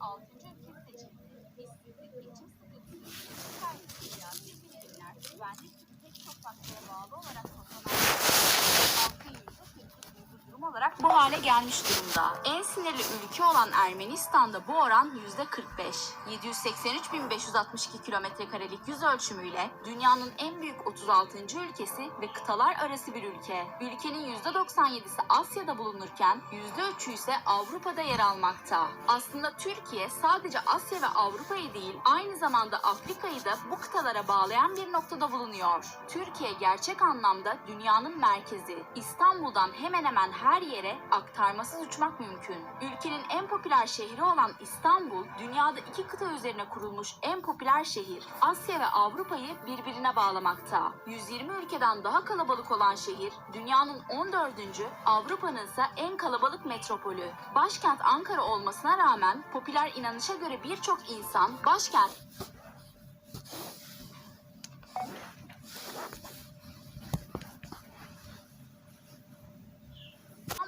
6. ülke seçildi. İşsizlik, geçim sıkıntısı, birimler, güvenlik gibi pek çok faktöre bağlı olarak olarak bu hale gelmiş durumda. En sinirli ülke olan Ermenistan'da bu oran %45. 783.562 kilometre karelik yüz ölçümüyle dünyanın en büyük 36. ülkesi ve kıtalar arası bir ülke. Ülkenin %97'si Asya'da bulunurken %3'ü ise Avrupa'da yer almakta. Aslında Türkiye sadece Asya ve Avrupa'yı değil aynı zamanda Afrika'yı da bu kıtalara bağlayan bir noktada bulunuyor. Türkiye gerçek anlamda dünyanın merkezi. İstanbul'dan hemen hemen her yere aktarmasız uçmak mümkün. Ülkenin en popüler şehri olan İstanbul, dünyada iki kıta üzerine kurulmuş en popüler şehir. Asya ve Avrupa'yı birbirine bağlamakta. 120 ülkeden daha kalabalık olan şehir, dünyanın 14. Avrupa'nın ise en kalabalık metropolü. Başkent Ankara olmasına rağmen popüler inanışa göre birçok insan başkent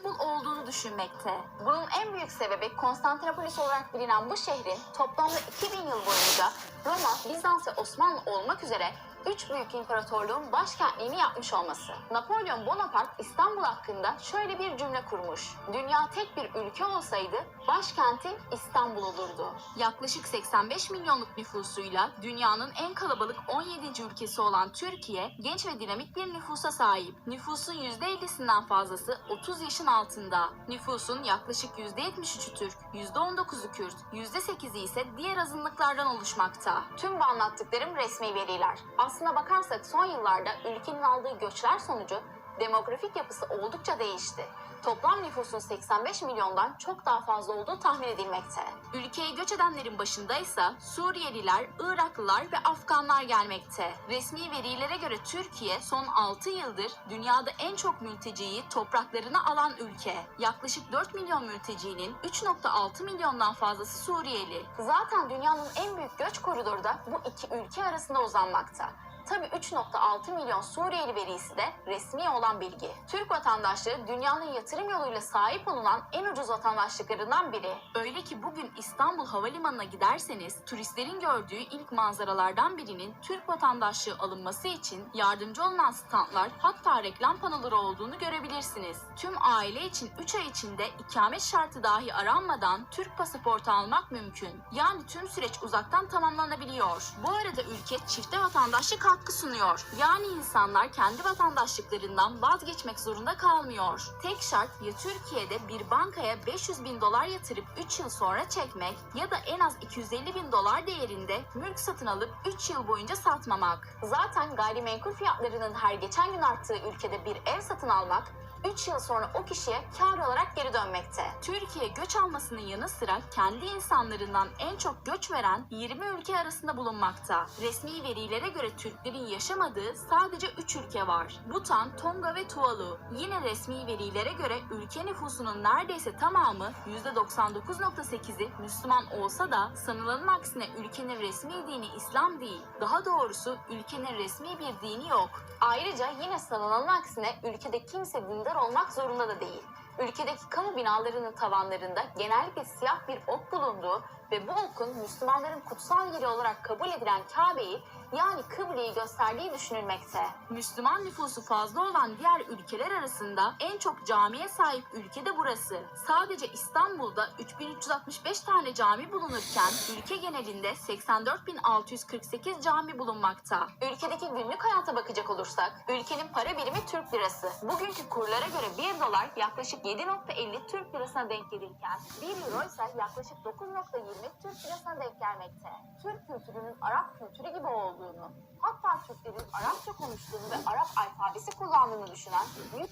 İstanbul olduğunu düşünmekte. Bunun en büyük sebebi Konstantinopolis olarak bilinen bu şehrin toplamda 2000 yıl boyunca Roma, Bizans ve Osmanlı olmak üzere üç büyük imparatorluğun başkentliğini yapmış olması. Napolyon Bonaparte İstanbul hakkında şöyle bir cümle kurmuş. Dünya tek bir ülke olsaydı başkentin İstanbul olurdu. Yaklaşık 85 milyonluk nüfusuyla dünyanın en kalabalık 17. ülkesi olan Türkiye genç ve dinamik bir nüfusa sahip. Nüfusun %50'sinden fazlası 30 yaşın altında. Nüfusun yaklaşık %73'ü Türk, %19'u Kürt, %8'i ise diğer azınlıklardan oluşmakta. Tüm bu anlattıklarım resmi veriler. Aslına bakarsak son yıllarda ülkenin aldığı göçler sonucu demografik yapısı oldukça değişti. Toplam nüfusun 85 milyondan çok daha fazla olduğu tahmin edilmekte. Ülkeye göç edenlerin başında ise Suriyeliler, Iraklılar ve Afganlar gelmekte. Resmi verilere göre Türkiye son 6 yıldır dünyada en çok mülteciyi topraklarına alan ülke. Yaklaşık 4 milyon mültecinin 3.6 milyondan fazlası Suriyeli. Zaten dünyanın en büyük göç koridoru da bu iki ülke arasında uzanmakta. Tabii 3.6 milyon Suriyeli verisi de resmi olan bilgi. Türk vatandaşlığı dünyanın yatırım yoluyla sahip olunan en ucuz vatandaşlıklarından biri. Öyle ki bugün İstanbul Havalimanı'na giderseniz turistlerin gördüğü ilk manzaralardan birinin Türk vatandaşlığı alınması için yardımcı olunan standlar hatta reklam panoları olduğunu görebilirsiniz. Tüm aile için 3 ay içinde ikamet şartı dahi aranmadan Türk pasaportu almak mümkün. Yani tüm süreç uzaktan tamamlanabiliyor. Bu arada ülke çifte vatandaşlık hakkı sunuyor. Yani insanlar kendi vatandaşlıklarından vazgeçmek zorunda kalmıyor. Tek şart ya Türkiye'de bir bankaya 500 bin dolar yatırıp 3 yıl sonra çekmek ya da en az 250 bin dolar değerinde mülk satın alıp 3 yıl boyunca satmamak. Zaten gayrimenkul fiyatlarının her geçen gün arttığı ülkede bir ev satın almak 3 yıl sonra o kişiye kar olarak geri dönmekte. Türkiye göç almasının yanı sıra kendi insanlarından en çok göç veren 20 ülke arasında bulunmakta. Resmi verilere göre Türklerin yaşamadığı sadece 3 ülke var. Butan, Tonga ve Tuvalu. Yine resmi verilere göre ülke nüfusunun neredeyse tamamı %99.8'i Müslüman olsa da sanılanın aksine ülkenin resmi dini İslam değil. Daha doğrusu ülkenin resmi bir dini yok. Ayrıca yine sanılanın aksine ülkede kimse dindar olmak zorunda da değil. Ülkedeki kamu binalarının tavanlarında genellikle siyah bir ok bulunduğu ve bu okun Müslümanların kutsal yeri olarak kabul edilen Kabe'yi yani kıbleyi gösterdiği düşünülmekte. Müslüman nüfusu fazla olan diğer ülkeler arasında en çok camiye sahip ülke de burası. Sadece İstanbul'da 3365 tane cami bulunurken ülke genelinde 84.648 cami bulunmakta. Ülkedeki günlük hayata bakacak olursak ülkenin para birimi Türk lirası. Bugünkü kurlara göre 1 dolar yaklaşık 7.50 Türk lirasına denk gelirken 1 euro ise yaklaşık 9.20 Türk lirasına denk gelmekte. Türk kültürünün Arap kültürü gibi olduğunu, hatta Türklerin Arapça konuştuğunu ve Arap alfabesi kullandığını düşünen büyük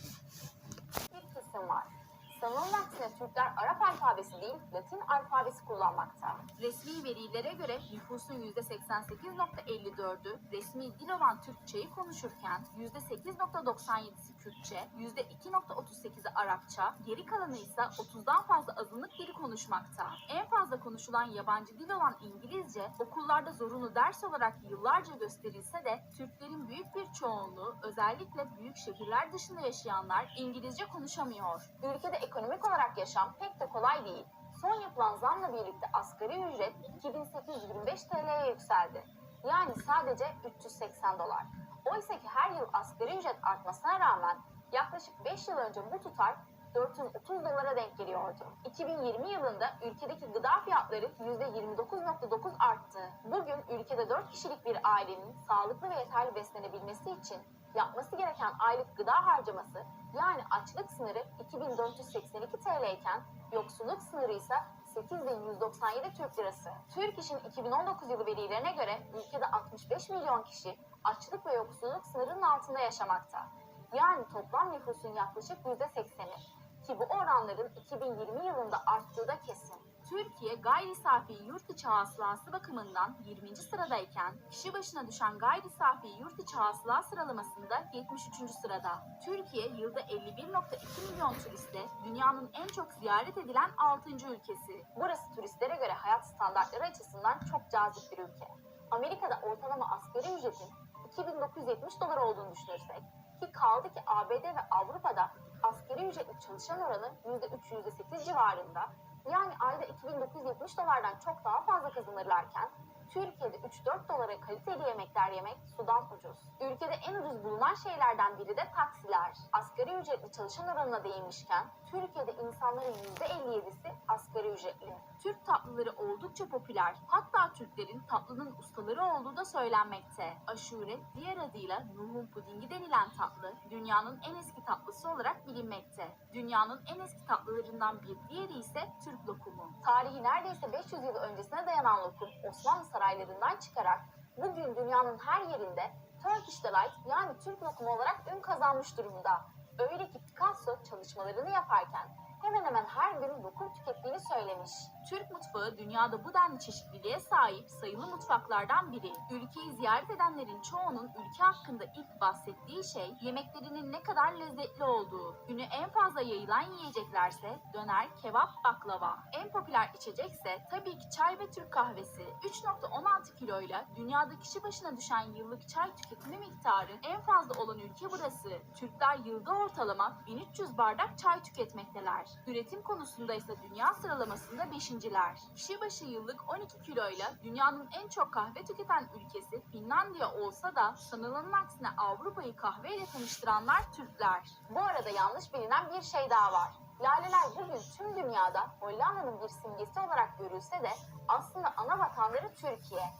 bir kısım var. Sanılan aksine Türkler Arap alfabesi değil, Latin alfabesi kullanmakta. Resmi verilere göre nüfusun %88.54'ü resmi dil olan Türkçeyi konuşurken %8.97'si Kürtçe, %2.38'i Arapça, geri kalanı ise 30'dan fazla azınlık dili konuşmakta. En fazla konuşulan yabancı dil olan İngilizce okullarda zorunlu ders olarak yıllarca gösterilse de Türklerin büyük bir çoğunluğu özellikle büyük şehirler dışında yaşayanlar İngilizce konuşamıyor. Ülkede ekonomik olarak yaşam pek de kolay değil. Son yapılan zamla birlikte asgari ücret 2825 TL'ye yükseldi. Yani sadece 380 dolar. Oysa ki her yıl asgari ücret artmasına rağmen yaklaşık 5 yıl önce bu tutar 430 dolara denk geliyordu. 2020 yılında ülkedeki gıda fiyatları %29.9 arttı. Bugün ülkede 4 kişilik bir ailenin sağlıklı ve yeterli beslenebilmesi için yapması gereken aylık gıda harcaması yani açlık sınırı 2482 TL iken yoksulluk sınırı ise 8197 Türk Lirası. Türk İş'in 2019 yılı verilerine göre ülkede 65 milyon kişi açlık ve yoksulluk sınırının altında yaşamakta. Yani toplam nüfusun yaklaşık %80'i ki bu oranların 2020 yılında arttığı da kesin. Türkiye gayri safi yurt içi hasılası bakımından 20. sıradayken kişi başına düşen gayri safi yurt içi hasıla sıralamasında 73. sırada. Türkiye yılda 51.2 milyon turistle dünyanın en çok ziyaret edilen 6. ülkesi. Burası turistlere göre hayat standartları açısından çok cazip bir ülke. Amerika'da ortalama asgari ücretin 2970 dolar olduğunu düşünürsek ki kaldı ki ABD ve Avrupa'da asgari ücretli çalışan oranı %3-%8 civarında yani ayda 2970 dolardan çok daha fazla kazanırlarken Türkiye'de 3-4 dolara kaliteli yemekler yemek sudan ucuz. Ülkede en ucuz bulunan şeylerden biri de taksiler. Asgari ücretli çalışan oranına değinmişken Türkiye'de insanların %57'si asgari ücretli. Türk tatlıları oldukça popüler. Hatta Türklerin tatlının ustaları olduğu da söylenmekte. Aşure, diğer adıyla Nuhun pudingi denilen tatlı, dünyanın en eski tatlısı olarak bilinmekte. Dünyanın en eski tatlılarından bir diğeri ise Türk lokumu. Tarihi neredeyse 500 yıl öncesine dayanan lokum Osmanlı saraylarından çıkarak bugün dünyanın her yerinde Turkish Delight yani Türk lokumu olarak ün kazanmış durumda. Öyle ki Picasso çalışmalarını yaparken hemen hemen her gün lokum tükettiğini söylemiş. Türk mutfağı dünyada bu denli çeşitliliğe sahip sayılı mutfaklardan biri. Ülkeyi ziyaret edenlerin çoğunun ülke hakkında ilk bahsettiği şey yemeklerinin ne kadar lezzetli olduğu. Günü en fazla yayılan yiyeceklerse döner, kebap, baklava. En popüler içecekse tabii ki çay ve Türk kahvesi. 3.16 kiloyla dünyada kişi başına düşen yıllık çay tüketimi miktarı en fazla olan ülke burası. Türkler yılda ortalama 1300 bardak çay tüketmekteler. Üretim konusunda ise dünya sıralamasında 5. Kişi başı yıllık 12 kiloyla dünyanın en çok kahve tüketen ülkesi Finlandiya olsa da sanılanın aksine Avrupa'yı kahveyle tanıştıranlar Türkler. Bu arada yanlış bilinen bir şey daha var. Laleler bugün tüm dünyada Hollanda'nın bir simgesi olarak görülse de aslında ana vatanları Türkiye.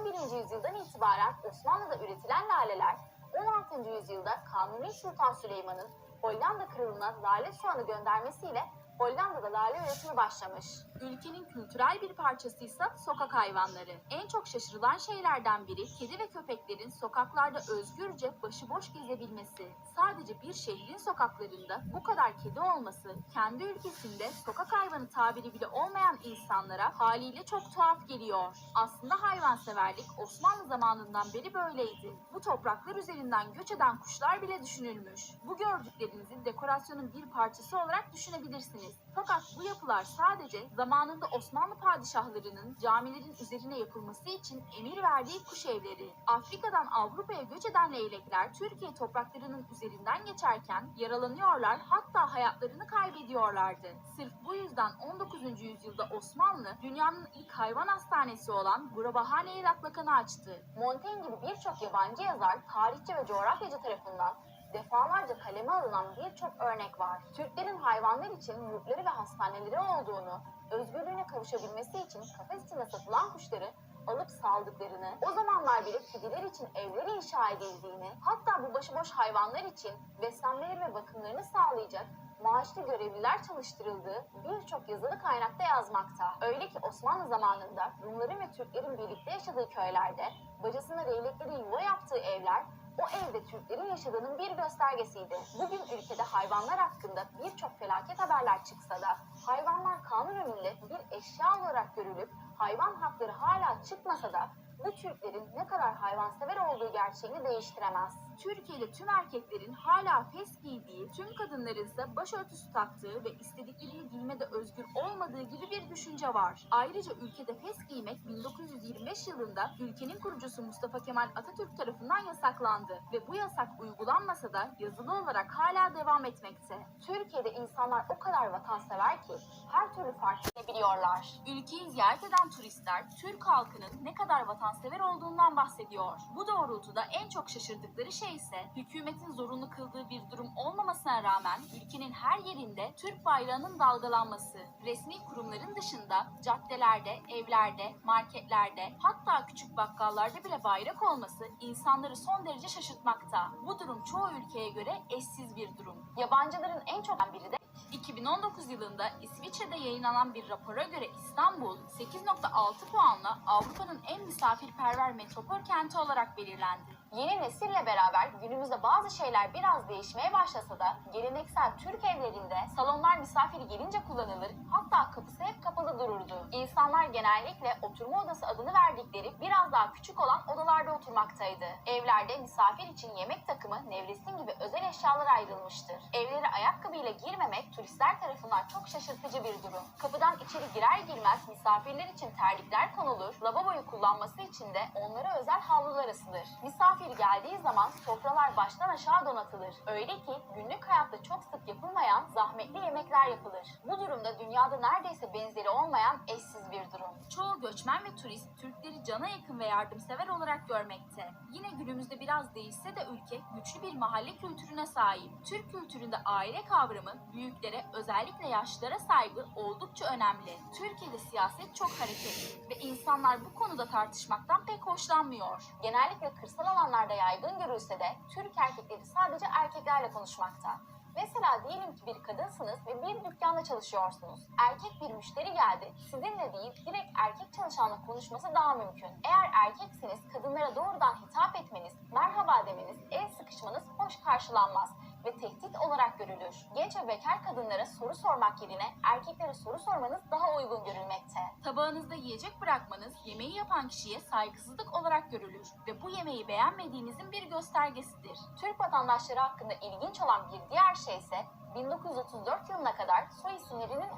11. yüzyıldan itibaren Osmanlı'da üretilen laleler 16. yüzyılda Kanuni Sultan Süleyman'ın Hollanda kralına lale soğanı göndermesiyle Hollanda'da lale üretimi başlamış. Ülkenin kültürel bir parçasıysa sokak hayvanları. En çok şaşırılan şeylerden biri kedi ve köpeklerin sokaklarda özgürce başıboş gezebilmesi. Sadece bir şehrin sokaklarında bu kadar kedi olması kendi ülkesinde sokak hayvanı tabiri bile olmayan insanlara haliyle çok tuhaf geliyor. Aslında hayvanseverlik Osmanlı zamanından beri böyleydi. Bu topraklar üzerinden göç eden kuşlar bile düşünülmüş. Bu gördüklerinizi dekorasyonun bir parçası olarak düşünebilirsiniz. Fakat bu yapılar sadece zamanında Osmanlı padişahlarının camilerin üzerine yapılması için emir verdiği kuş evleri. Afrika'dan Avrupa'ya göç eden leylekler Türkiye topraklarının üzerinden geçerken yaralanıyorlar hatta hayatlarını kaybediyorlardı. Sırf bu yüzden 19. yüzyılda Osmanlı dünyanın ilk hayvan hastanesi olan Gurabahane Laklakan'ı açtı. Montaigne gibi birçok yabancı yazar, tarihçi ve coğrafyacı tarafından defalarca kaleme alınan birçok örnek var. Türklerin hayvanlar için yurtları ve hastaneleri olduğunu, özgürlüğüne kavuşabilmesi için kafes içinde satılan kuşları alıp saldıklarını, o zamanlar bile kediler için evler inşa edildiğini, hatta bu başıboş hayvanlar için beslenmeleri ve bakımlarını sağlayacak maaşlı görevliler çalıştırıldığı birçok yazılı kaynakta yazmakta. Öyle ki Osmanlı zamanında Rumların ve Türklerin birlikte yaşadığı köylerde bacasına leyleklerin yuva yaptığı evler o evde Türklerin yaşadığının bir göstergesiydi. Bugün ülkede hayvanlar hakkında birçok felaket haberler çıksa da hayvanlar kanun önünde bir eşya olarak görülüp hayvan hakları hala çıkmasa da bu Türklerin ne kadar hayvansever olduğu gerçeğini değiştiremez. Türkiye'de tüm erkeklerin hala fes giydiği, tüm kadınların ise başörtüsü taktığı ve istediklerini giymede özgür olmadığı gibi bir düşünce var. Ayrıca ülkede fes giymek 1925 yılında ülkenin kurucusu Mustafa Kemal Atatürk tarafından yasaklandı ve bu yasak uygulanmasa da yazılı olarak hala devam etmekte. Türkiye'de insanlar o kadar vatansever ki her türlü fark edebiliyorlar. Ülkeyi ziyaret eden turistler Türk halkının ne kadar vatansever olduğundan bahsediyor. Bu doğrultuda en çok şaşırdıkları şey ise hükümetin zorunlu kıldığı bir durum olmamasına rağmen ülkenin her yerinde Türk bayrağının dalgalanması. Resmi kurumların dışında caddelerde, evlerde, marketlerde hatta küçük bakkallarda bile bayrak olması insanları son derece şaşırtmakta. Bu durum çoğu ülkeye göre eşsiz bir durum. Yabancıların en çok biri de 2019 yılında İsviçre'de yayınlanan bir rapora göre İstanbul 8.6 puanla Avrupa'nın en misafirperver metropol kenti olarak belirlendi. Yeni nesille beraber günümüzde bazı şeyler biraz değişmeye başlasa da geleneksel Türk evlerinde salonlar misafiri gelince kullanılır hatta kapısı hep kapalı dururdu. İnsanlar genellikle oturma odası adını verdikleri biraz daha küçük olan odalarda oturmaktaydı. Evlerde misafir için yemek takımı, nevresim gibi özel eşyalar ayrılmıştır. Evlere ayakkabıyla girmemek turistler tarafından çok şaşırtıcı bir durum. Kapıdan içeri girer girmez misafirler için terlikler konulur, lavaboyu kullanması için de onlara özel havlular asılır. Misafir geldiği zaman sofralar baştan aşağı donatılır. Öyle ki günlük hayatta çok sık yapılmayan zahmetli yemekler yapılır. Bu durumda dünyada neredeyse benzeri olmayan eşsiz bir durum. Çoğu göçmen ve turist Türkleri cana yakın ve yardımsever olarak görmekte. Yine günümüzde biraz değişse de ülke güçlü bir mahalle kültürüne sahip. Türk kültüründe aile kavramı büyüklere özellikle yaşlılara saygı oldukça önemli. Türkiye'de siyaset çok hareketli ve insanlar bu konuda tartışmaktan pek hoşlanmıyor. Genellikle kırsal alanlarda yaygın görülse de Türk erkekleri sadece erkeklerle konuşmakta. Mesela diyelim ki bir kadınsınız ve bir dükkanda çalışıyorsunuz. Erkek bir müşteri geldi. Sizinle değil direkt erkek çalışanla konuşması daha mümkün. Eğer erkekseniz kadınlara doğrudan hitap etmeniz, merhaba demeniz, el sıkışmanız hoş karşılanmaz ve tehdit olarak görülür. Genç ve bekar kadınlara soru sormak yerine erkeklere soru sormanız daha uygun görülmekte. Tabağınızda yiyecek bırakmanız yemeği yapan kişiye saygısızlık olarak görülür ve bu yemeği beğenmediğinizin bir göstergesidir. Türk vatandaşları hakkında ilginç olan bir diğer şey ise 1934 yılına kadar soy isimlerinin.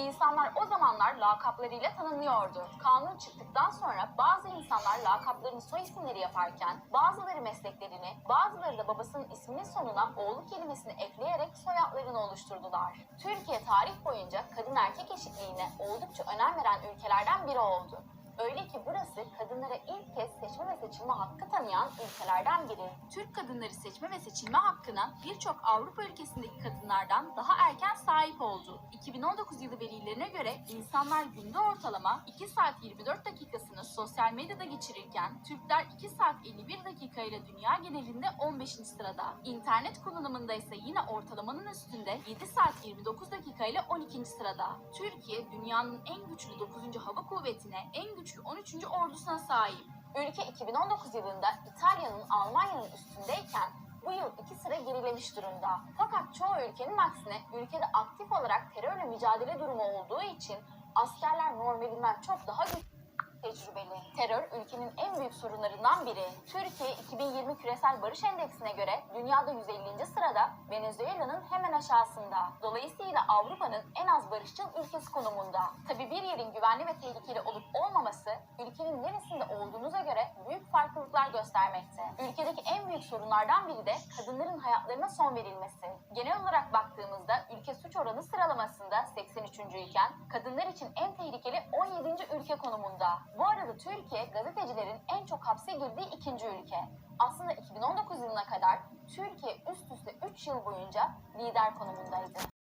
İnsanlar o zamanlar lakaplarıyla tanınıyordu. Kanun çıktıktan sonra bazı insanlar lakaplarını soy isimleri yaparken bazıları mesleklerini, bazıları da babasının isminin sonuna oğlu kelimesini ekleyerek soyadlarını oluşturdular. Türkiye tarih boyunca kadın erkek eşitliğine oldukça önem veren ülkelerden biri oldu. Öyle ki burası kadınlara ilk kez seçme ve seçilme hakkı tanıyan ülkelerden biri. Türk kadınları seçme ve seçilme hakkına birçok Avrupa ülkesindeki kadınlardan daha erken sahip oldu. 2019 yılı verilerine göre insanlar günde ortalama 2 saat 24 dakikasını sosyal medyada geçirirken Türkler 2 saat 51 dakika ile dünya genelinde 15. sırada. İnternet kullanımında ise yine ortalamanın üstünde 7 saat 29 dakika ile 12. sırada. Türkiye dünyanın en güçlü 9. hava kuvvetine, en güçlü 13. ordusuna sahip. Ülke 2019 yılında İtalya'nın Almanya'nın üstündeyken bu yıl iki sıra gerilemiş durumda. Fakat çoğu ülkenin aksine ülkede aktif olarak terörle mücadele durumu olduğu için askerler normalinden çok daha güçlü tecrübeli. Terör ülkenin en büyük sorunlarından biri. Türkiye 2020 Küresel Barış Endeksine göre dünyada 150. sırada Venezuela'nın hemen aşağısında. Dolayısıyla Avrupa'nın en az barışçıl ülkesi konumunda. Tabi bir yerin güvenli ve tehlikeli olup olmaması ülkenin neresinde olduğunuza göre büyük farklılıklar göstermekte. Ülkedeki en büyük sorunlardan biri de kadınların hayatlarına son verilmesi. Genel olarak baktığımızda ülke suç oranı sıralamasında 83. iken kadınlar için en tehlikeli 17. ülke konumunda. Bu arada Türkiye gazetecilerin en çok hapse girdiği ikinci ülke. Aslında 2019 yılına kadar Türkiye üst üste 3 yıl boyunca lider konumundaydı.